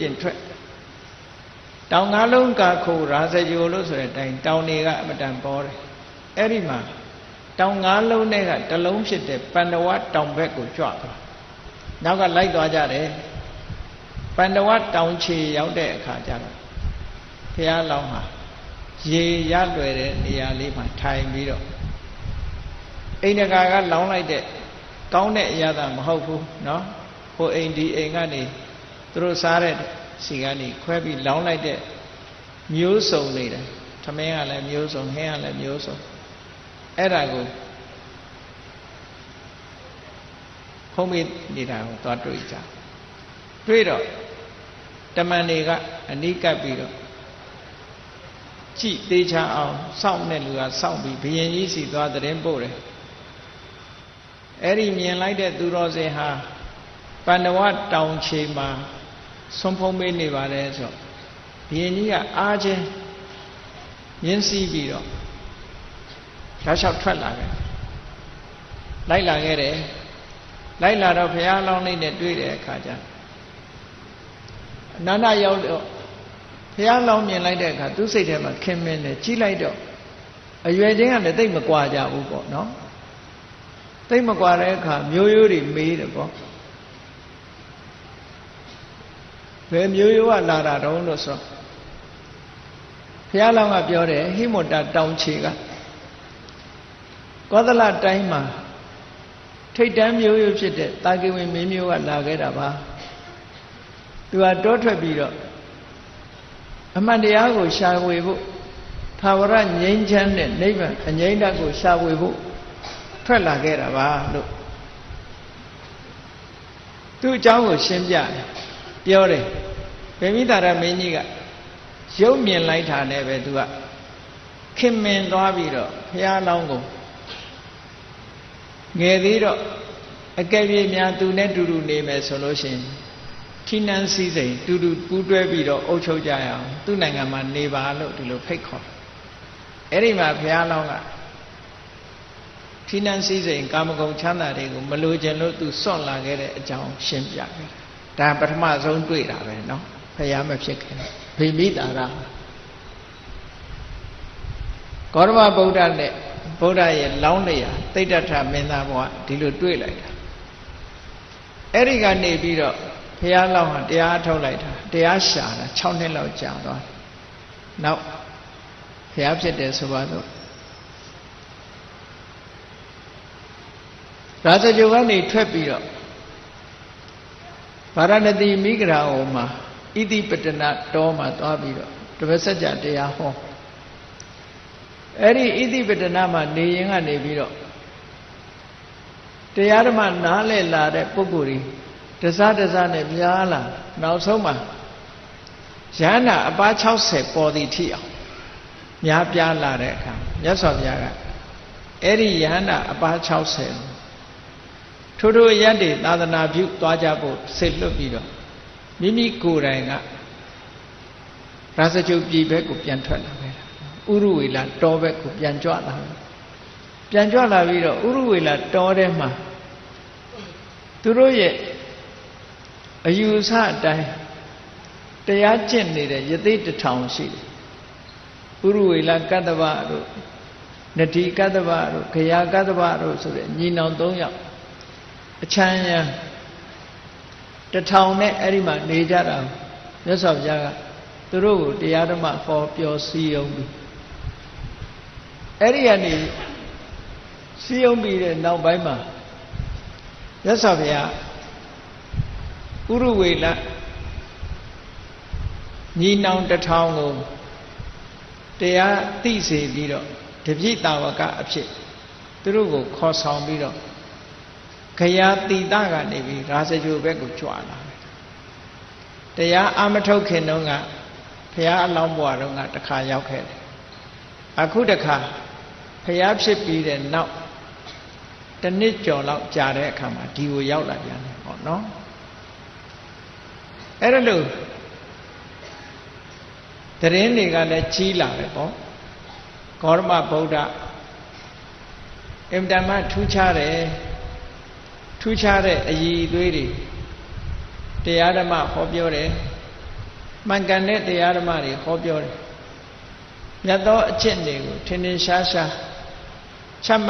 ပြင်ထွက်တောင်ငါးလုံးကခိုရာဇဂျိုလို့ဆိုတဲ့အတိုင်းတောင်တွေကအမတန်ပေါ်တယ်အဲ့ဒီမှာတောင်ငါးလုံးနဲ့ကတလုံးဖြစ်တဲ့ပန္ဒဝတောင်ဘက်ကိုကြွသွားနောက်ကလိုက်သွားကြတယ်ပန္ဒဝတောင်ခြေရောက်တဲ့အခါကျတော့ဘုရားလောင်းဟာရေရလွယ်တဲ့နေရာလေးမှာထိုင်ပြီးတော့အိန္ဒကာကလောင်းလိုက်တဲ့ကောင်းတဲ့အရာသာမဟုတ်ဘူးเนาะဟိုအိမ်ဒီအိမ်ကနေ သူတို့စားတဲ့စီကနေခွဲပြီးလောင်းလိုက်တဲ့မျိုးစုံနေတယ်သမင်းကလည်းမျိုးစုံဟင်းကလည်းမျိုးစုံအဲ့ဒါကိုခုံးမိနေတာကိုသွားတွေ့ကြတွေ့တော့တမန်တွေကအနိကပ်ပြီးတော့ကြည်သေးချအောင်စောင့်တဲ့လူကစောင့်ပြီးဘယင်ကြီးစီသွားတဲ့ပို့တယ်အဲ့ဒီမြင်လိုက်တဲ့သူတော်စင်ဟာပန္နဝတောင်ခြေမှာ ဆုံးဖုံးမေးနေပါတယ်ဆိုဘယင်ကြီးကအားချင်းမြင်းစည်းပြီးတော့ဓာတ်လျှောက်ထွက်လာခဲ့လိုက်လာခဲ့တယ်လိုက်လာတော့ဘုရားလောင်းလေးနဲ့တွေ့တဲ့အခါကျအနန္တရောက်တော့ဘုရားလောင်းမြင်လိုက်တဲ့အခါသူ့စိတ်ထဲမှာခင်မင်းတယ်ကြီးလိုက်တော့အရွယ်ချင်းကလည်းတိတ်မကွာကြဘူးပေါ့နော်တိတ်မကွာတဲ့အခါမျိုးရိုးတွေမေးတယ်ပေါ့ ဘယ်မျိုးရိုးကလာတာတုံးလို့ဆိုဘုရားလောင်းကပြောတယ်ဟိမတတောင်ချေကကောသလတိုင်းမှာထိတ်တန်းမျိုးရိုးဖြစ်တဲ့တာကိဝင်မင်းမျိုးကလာခဲ့တာပါသူကတောထွက်ပြီးတော့အမှန်တရားကိုရှာဖွေဖို့သာဝရငြိမ်းချမ်းတဲ့နိဗ္ဗာန်အငြိမ့်တတ်ကိုရှာဖွေဖို့ထွက်လာခဲ့တာပါလို့သူ့အကြောင်းကိုရှင်းပြတယ် ပြောတယ်ဗေမိတာရမင်းကြီးကရုပ်မြင်လိုက်တာနဲ့ပဲသူကခင်မင်သွားပြီးတော့ဘုရားလောင်းကိုငယ်သေးတော့အကယ်၍များသူနဲ့တူတူနေမယ်ဆိုလို့ရှိရင်ထိနန်းစည်းစိမ်တူတူပူးတွဲပြီးတော့အုပ်ချုပ်ကြရအောင်သူ့နိုင်ငံမှာနေပါလို့ဒီလိုဖိတ်ခေါ်အဲ့ဒီမှာဘုရားလောင်းကထိနန်းစည်းစိမ်ကာမဂုဏ်ချမ်းသာတွေကိုမလိုချင်လို့သူစွန့်လာခဲ့တဲ့အကြောင်းရှင်းပြခဲ့ ဒါပထမဆုံးတွေ့တာပဲเนาะဘုရားမဖြစ်ခင်ဗိမိတာရကောရမဗုဒ္ဓနဲ့ဗုဒ္ဓရဲ့လောင်းလျာတိဋ္ဌထမင်းသားဘဝဒီလိုတွေ့လိုက်တာအဲ့ဒီကနေပြီးတော့ဘုရားလောင်းဟာတရားထုတ်လိုက်တာတရားရှာတာ6နှစ်လောက်ကြာသွားတယ်နောက်ဘုရားဖြစ်တယ်ဆိုပါတော့ရာဇဂုကနေထွက်ပြီးတော့ ဗာရဏသီမိဂရာဟောမှာဣတိပတနာတောမှာသွားပြီးတော့တပည့်ဆက်ကြတရားဟောအဲ့ဒီဣတိပတနာမှာနေရင်ကနေပြီးတော့တရားဓမ္မနားလည်လာတဲ့ပုဂ္ဂိုလ်တွေတစားတစားနဲ့များလာနောက်ဆုံးမှာယန္တာအပါ60ပေါ်သည်ထိအောင်များပြားလာတဲ့အခါမြတ်စွာဘုရားကအဲ့ဒီယန္တာအပါ60 ထို့ထို့ရက်တွေသာသနာပြုသွားကြဖို့စိတ်လွတ်ပြီးတော့မိမိကိုယ်တိုင်ကရာဇဂုပြည်ဘက်ကိုပြန်ထွက်လာခဲ့တာဥရဝေလာတောဘက်ကိုပြန်ကြွလာတယ်ပြန်ကြွလာပြီးတော့ဥရဝေလာတောထဲမှာသူတို့ရဲ့အယူဆအတိုင်းတရားကျင့်နေတဲ့ယသိတထောင်ရှိတယ်ဥရဝေလာကတ္တဗတို့နတိကတ္တဗတို့ခရာကတ္တဗတို့ဆိုတဲ့ညီနောင်၃ယောက် အချမ်းရံတထောင်နဲ့အဲ့ဒီမှာနေကြတာမြတ်စွာဘုရားကသူတို့ကိုတရားဓမ္မဟောပြောစည်းရုံးပြီးအဲ့ဒီကနေစည်းရုံးပြီးတဲ့နောက်ပိုင်းမှာမြတ်စွာဘုရားဥရဝေလညီနောင်တထောင်ကိုတရားသိစေပြီးတော့တပြိတာဝကအဖြစ်သူတို့ကိုခေါ်ဆောင်ပြီးတော့ ခရာတိတကနေပြီးရာဇဂိုဘက်ကိုကြွလာတယ်တရားအမထုတ်ခင်တုန်းကဘုရားအလောင်းဘွားတုန်းကတခါရောက်ခဲ့တယ်အခုတခါဘုရားဖြစ်ပြီးတဲ့နောက်တနစ်ကျော်လောက်ကြာတဲ့အခါမှာဒီကိုရောက်လာပြန်တယ်ဟောနော်အဲ့ဒါလို့တရင်တွေကလည်းကြီးလာတယ်ပေါ့ဂေါရမဗုဒ္ဓအင်တမထူးခြားတယ် ထူးခြားတဲ့အည်အသွေးတွေတရားဓမ္မဟောပြောတယ်မှန်ကန်တဲ့တရားဓမ္မတွေဟောပြောတယ်မြတ်သောအကျင့်တွေကိုထင်ထင်ရှားရှားချမှတ်